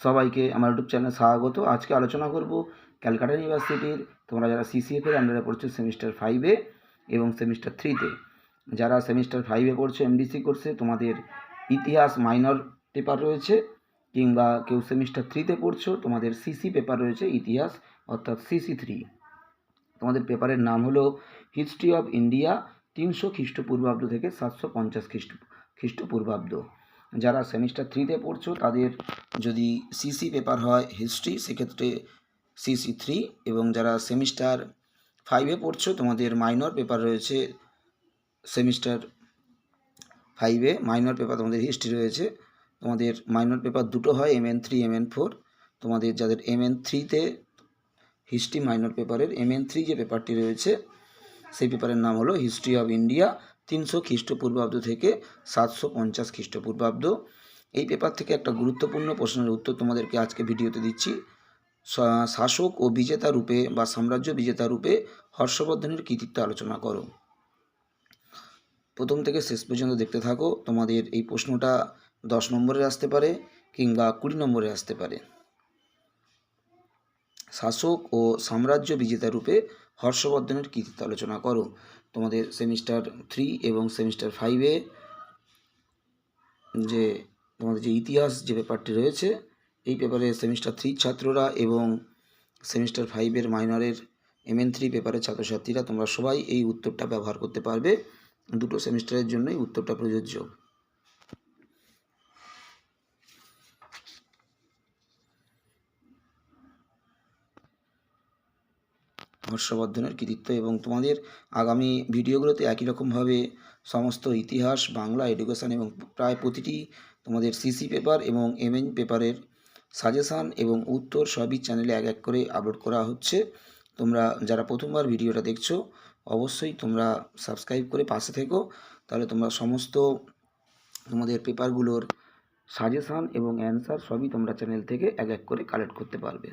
সবাইকে আমার ইউটিউব চ্যানেলে স্বাগত। আজকে আলোচনা করব ক্যালকাটা ইউনিভার্সিটির, তোমরা যারা সিসিএফের আন্ডারে পড়ছো সেমিস্টার ফাইভে এবং সেমিস্টার থ্রিতে যারা সেমিস্টার ফাইভে পড়ছো এমডিসি কোর্সে তোমাদের ইতিহাস মাইনর পেপার রয়েছে কিংবা কেউ সেমিস্টার থ্রিতে পড়ছো, তোমাদের সিসি পেপার রয়েছে ইতিহাস, অর্থাৎ সিসি থ্রি তোমাদের পেপারের নাম হলো হিস্ট্রি অফ ইন্ডিয়া তিনশো খ্রিস্টপূর্বাব্দ থেকে সাতশো পঞ্চাশ খ্রিস্ট খ্রিস্টপূর্বাব্দ। যারা সেমিস্টার থ্রিতে পড়ছো, তাদের যদি সিসি পেপার হয় হিস্ট্রি সেক্ষেত্রে সিসি থ্রি এবং যারা সেমিস্টার ফাইভে পড়ছো, তোমাদের মাইনর পেপার রয়েছে সেমিস্টার ফাইভে মাইনর পেপার তোমাদের হিস্ট্রি রয়েছে। তোমাদের মাইনর পেপার দুটো হয় M N three M N four তোমাদের যাদের এম এন থ্রিতে হিস্ট্রি মাইনর পেপারের এম এন থ্রি যে পেপারটি রয়েছে, সেই পেপারের নাম হলো হিস্ট্রি অফ ইন্ডিয়া তিনশো খ্রিস্টপূর্বাব্দ থেকে সাতশো পঞ্চাশ খ্রিস্টপূর্বাব্দ। এই পেপার থেকে একটা গুরুত্বপূর্ণ প্রশ্নের উত্তর তোমাদেরকে আজকে ভিডিওতে দিচ্ছি। শাসক ও বিজেতা রূপে বা সাম্রাজ্য বিজেতা রূপে হর্ষবর্ধনের কৃতিত্ব আলোচনা করো। প্রথম থেকে শেষ পর্যন্ত দেখতে থাকো, তোমাদের এই প্রশ্নটা দশ নম্বরে আসতে পারে কিংবা কুড়ি নম্বরে আসতে পারে। শাসক ও সাম্রাজ্য বিজেতা রূপে হর্ষবর্ধনের কৃতিত্ব আলোচনা করো। তোমাদের সেমিস্টার থ্রি এবং সেমিস্টার ফাইভে যে তোমাদের যে ইতিহাস যে পেপারটি রয়েছে, এই পেপারে সেমিস্টার থ্রি ছাত্ররা এবং সেমিস্টার ফাইভের মাইনারের এম এন থ্রি পেপারের ছাত্রছাত্রীরা তোমরা সবাই এই উত্তরটা ব্যবহার করতে পারবে। দুটো সেমিস্টারের জন্যই উত্তরটা প্রযোজ্য। হর্ষবর্ধনের কৃতিত্ব এবং তোমাদের আগামী ভিডিওগুলোতে একই রকমভাবে সমস্ত ইতিহাস, বাংলা এডুকেশান এবং প্রায় প্রতিটি তোমাদের সিসি পেপার এবং এমএন পেপারের সাজেশান এবং উত্তর সবই চ্যানেলে এক এক করে আপলোড করা হচ্ছে। তোমরা যারা প্রথমবার ভিডিওটা দেখছ, অবশ্যই তোমরা সাবস্ক্রাইব করে পাশে থেকো। তাহলে তোমরা সমস্ত তোমাদের পেপারগুলোর সাজেশান এবং অ্যান্সার সবই তোমরা চ্যানেল থেকে এক এক করে কালেক্ট করতে পারবে।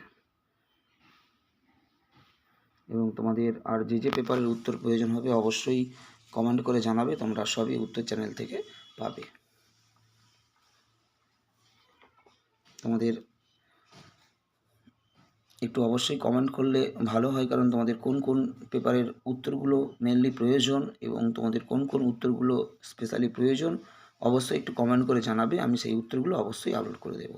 এবং তোমাদের আর যে যে পেপারের উত্তর প্রয়োজন হবে অবশ্যই কমেন্ট করে জানাবে, তোমরা সবই উত্তর চ্যানেল থেকে পাবে। তোমাদের একটু অবশ্যই কমেন্ট করলে ভালো হয়, কারণ তোমাদের কোন কোন পেপারের উত্তরগুলো মেনলি প্রয়োজন এবং তোমাদের কোন কোন উত্তরগুলো স্পেশালি প্রয়োজন, অবশ্যই একটু কমেন্ট করে জানাবে, আমি সেই উত্তরগুলো অবশ্যই আপলোড করে দেবো।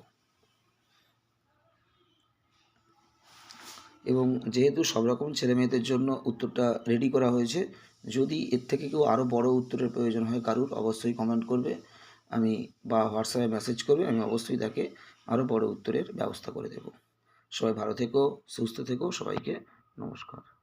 এবং যেহেতু সব রকম ছেলেমেয়েদের জন্য উত্তরটা রেডি করা হয়েছে, যদি এর থেকে কেউ আরও বড় উত্তরের প্রয়োজন হয় কারুর, অবশ্যই কমেন্ট করবে। আমি বা হোয়াটসঅ্যাপে মেসেজ করবে, আমি অবশ্যই তাকে আরও বড় উত্তরের ব্যবস্থা করে দেব। সবাই ভালো থেকো, সুস্থ থেকো, সবাইকে নমস্কার।